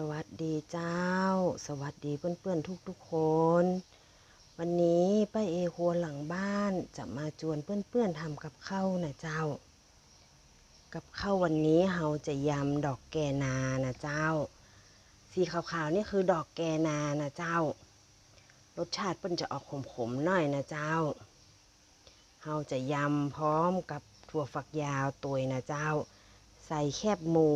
สวัสดีเจ้า สวัสดีเพื่อนๆทุกๆคน วันนี้ป้าเอครัวหลังบ้านจะมาชวนเพื่อนๆทำกับข้าวนะเจ้า กับข้าววันนี้เราจะยำดอกแกนานะเจ้า สีขาวๆนี่คือดอกแกนานะเจ้า รสชาติเปิ้นจะออกขมๆหน่อยนะเจ้าเราจะยำพร้อมกับถั่วฝักยาวตัวยนะเจ้า ใส่แคบหมู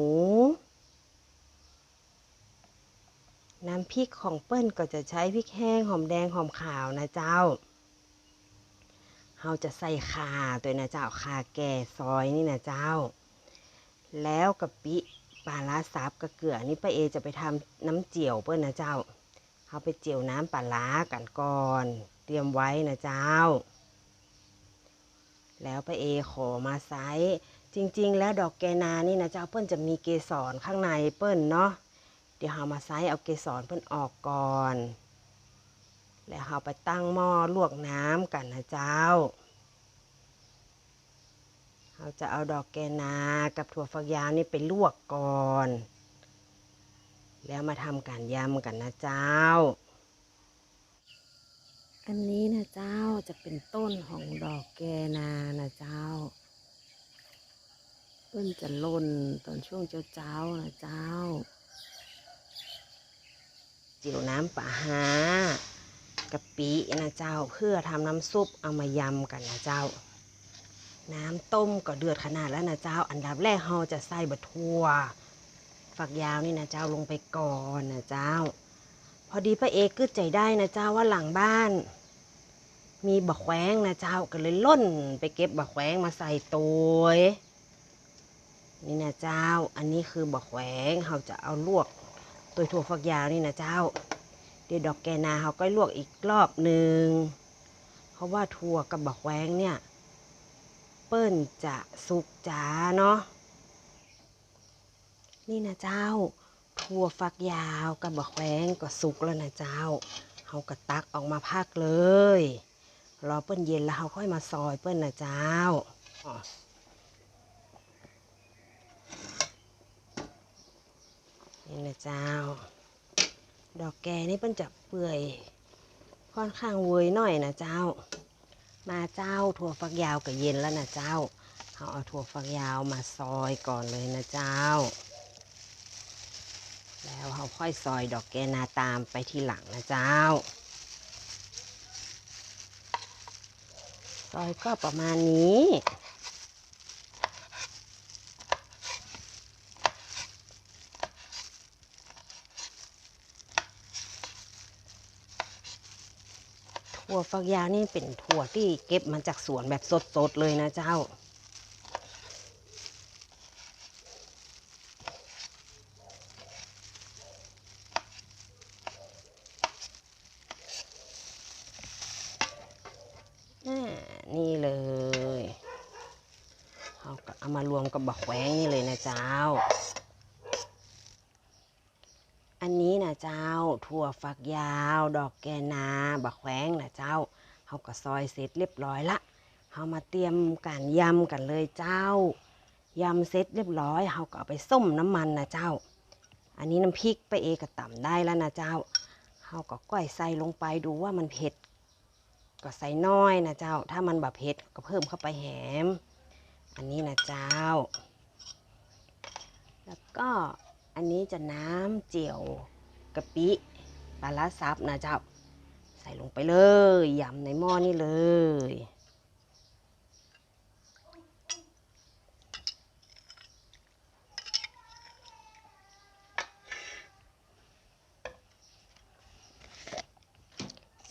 น้ำพริกของเปิ้ลก็จะใช้พริกแห้งหอมแดงหอมขาวนะเจ้าเราจะใส่ข่าตัวนะเจ้าข่าแก่ซอยนี่นะเจ้า แล้วกะปิปลาร้าซับกับเกลือนี่ป้าเอจะไปทำน้ำเจียวเปิ้ลนะเจ้าเอาไปเจียวน้ำปลาร้ากันก่อน เตรียมไว้นะเจ้า แล้วป้าเอขอมาไซส์จริง ๆ แล้วดอกแกนานี่นะเจ้าเปิ้ลจะมีเกสรข้างในเปิ้ลเนาะ เดี๋ยวเรามาไซเอาเกสรเพิ่นออกก่อน แล้วเราไปตั้งหม้อลวกน้ำกันนะเจ้าเราจะเอาดอกแกนากับถั่วฝักยาวนี่ไปลวกก่อน แล้วมาทำการยำกันนะเจ้า อันนี้นะเจ้าจะเป็นต้นของดอกแกนานะเจ้าเพิ่นจะล่นตอนช่วงเช้าๆนะเจ้า จียวน้ำปลาฮากะปินะเจ้าเพื่อทำน้ำซุปเอามายำกันนะเจ้า น้ำต้มก็เดือดขนาดแล้วนะเจ้า อันดับแรกเราจะใส่บะทั่ว ฝักยาวนี่นะเจ้าลงไปก่อนนะเจ้า พอดีพระเอกกึดใจได้นะเจ้าว่าหลังบ้าน มีบะแขวงนะเจ้าก็เลยล่นไปเก็บบะแขวงมาใส่ตัวนี่นะเจ้า อันนี้คือบะแขวงเราจะเอาลวก ตัวถั่วฝักยาวนี่นะเจ้า เดี๋ยวดอกแกนาเขาก็ลวกอีกรอบหนึ่งเพราะว่าถั่วกับบักแว้งเนี่ย เปิ้นจะสุกจ้าเนาะนี่นะเจ้าถั่วฝักยาวกับบักแว้งก็สุกแล้วนะเจ้าเขาก็ตักออกมาพักเลย รอเปิ้นเย็นแล้วเขาค่อยมาซอยเปิ้นนะเจ้าอ๋อ นี่นะเจ้า ดอกแกนี่เปิ้นจะเปื่อยค่อนข้างเวยหน่อยนะเจ้า มาเจ้าถั่วฝักยาวกับเย็นแล้วนะเจ้าเอาเอาถั่วฝักยาวมาซอยก่อนเลยนะเจ้า แล้วเขาค่อยซอยดอกแกนาตามไปทีหลังนะเจ้า ซอยก็ประมาณนี้ ถั่วฝักยาวนี่เป็นถั่วที่เก็บมาจากสวนแบบสดๆเลยนะเจ้า นี่เลยเอาก็เอามารวมกับบักแขวงนี่เลยนะเจ้า อันนี้นะเจ้า ถั่วฝักยาว ดอกแกนาบักแขวงนะเจ้าเขาก็ซอยเสร็จเรียบร้อยละเขามาเตรียมการยำกันเลยเจ้ายำเสร็จเรียบร้อยเขาก็เอาไปส้มน้ำมันนะเจ้า อันนี้น้ำพริกไปเอกต่ำได้แล้วนะเจ้าเขาก็ก้อยใส่ลงไปดูว่ามันเผ็ด ก็ใส่น้อยนะเจ้า ถ้ามันแบบเผ็ดก็เพิ่มเข้าไปแหม อันนี้นะเจ้า แล้วก็ อันนี้จะน้ำเจียวกะปิปลาร้าซับนะเจ้า ใส่ลงไปเลยยำในหม้อนี่เลย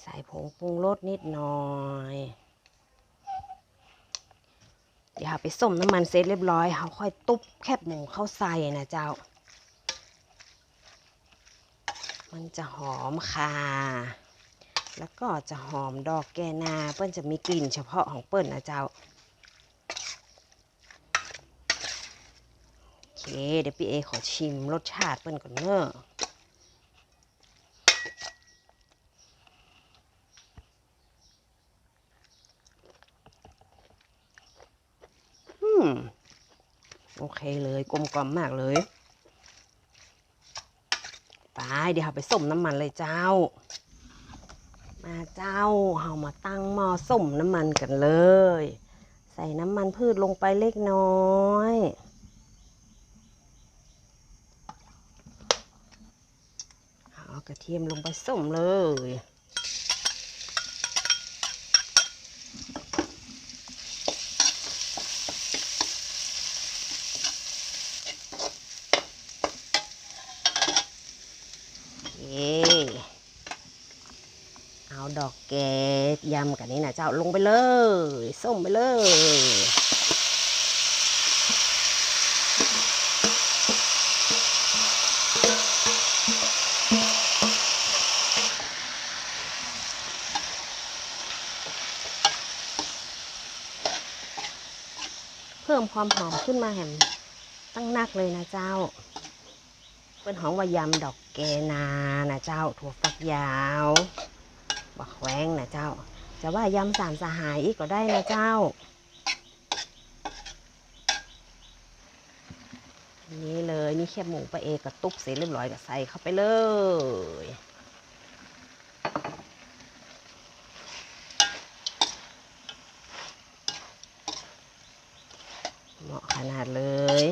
ใส่ผงปรุงรสนิดหน่อย เดี๋ยวไปส้มน้ำมันเสร็จเรียบร้อยเขาค่อยตุ๊บแคบหมูเข้าใส่นะเจ้า มันจะหอมค่ะ แล้วก็จะหอมดอกแกนา เปิ้ลจะมีกลิ่นเฉพาะของเปิ้ลนะเจ้า โอเค เดี๋ยวพี่เอขอชิมรสชาติเปิ้ลก่อนเนอะอืมโอเคเลยกลมกล่อมมากเลย ปเดี๋ยวเราไปส้มน้ำมันเลยเจ้า มาเจ้าเรามาตั้งหม้อส้มน้ำมันกันเลย ใส่น้ำมันพืชลงไปเล็กน้อยเอากระเทียมลงไปส้มเลย โอเคเอา ดอกแกยำกันนี้นะเจ้าลงไปเลย ส้มไปเลยเพิ่มความหอมขึ้นมาแหมตั้งนักเลยนะเจ้าเป็นของวายำดอกแกนานะเจ้าถั่วฝักยาว บักแว้งนะเจ้า จะว่ายำสามสหายอีกก็ได้นะเจ้า นี่เลยนี่แค่หมูปลาเอกกับตุ๊กเสร็จเรียบร้อยก็ใส่เข้าไปเลยเหมาะขนาดเลย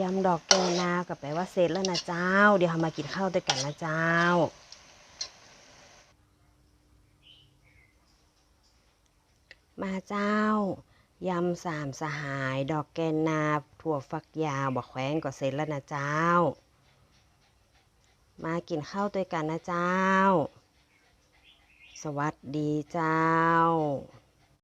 ยำดอกแกนาก็แปลว่าเสร็จแล้วนะเจ้า เดี๋ยวเรามากินข้าวด้วยกันนะเจ้า มาเจ้ายำสามสหายดอกแกนาถั่วฝักยาวบักแขวงก็เสร็จแล้วนะเจ้า มากินข้าวด้วยกันนะเจ้า สวัสดีเจ้า